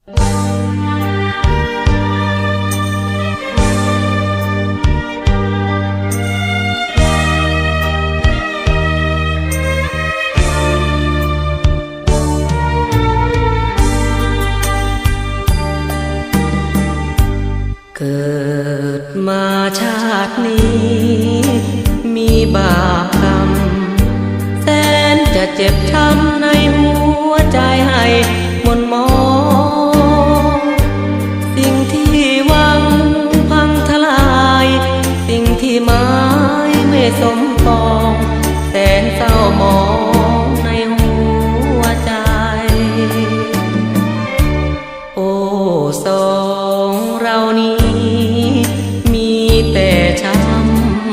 เกิดมาชาตินี้ มีบาปกรรมแสนจะเจ็บช้ำในหัวใจให้มนมอง เรานี้ มีแต่ช้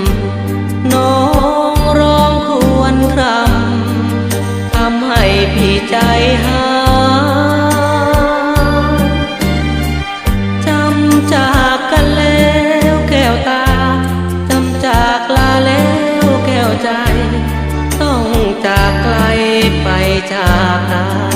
ำน้องร้องครวญครำทำให้พี่ใจหายจำจากกันแล้วแก้วตาจำจากลาแล้วแก้วใจ ต้องจากไกลไปจากกันเรา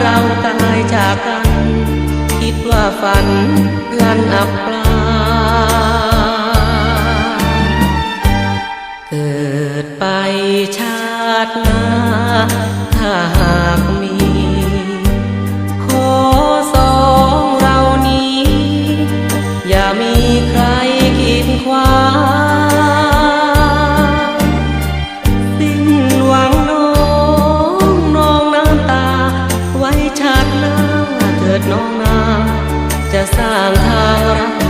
เราตายจากกัน คิดว่าฝันลันอับปลาเกิดไปชาติหน้าถ้าหากมีขอสองเรานี้ อย่ามีใคร สร้า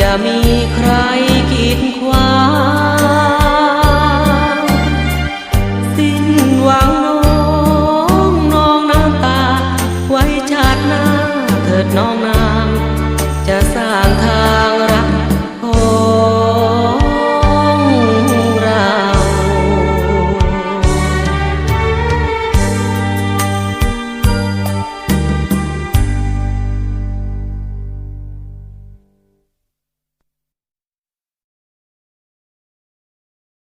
อย่ามีใคร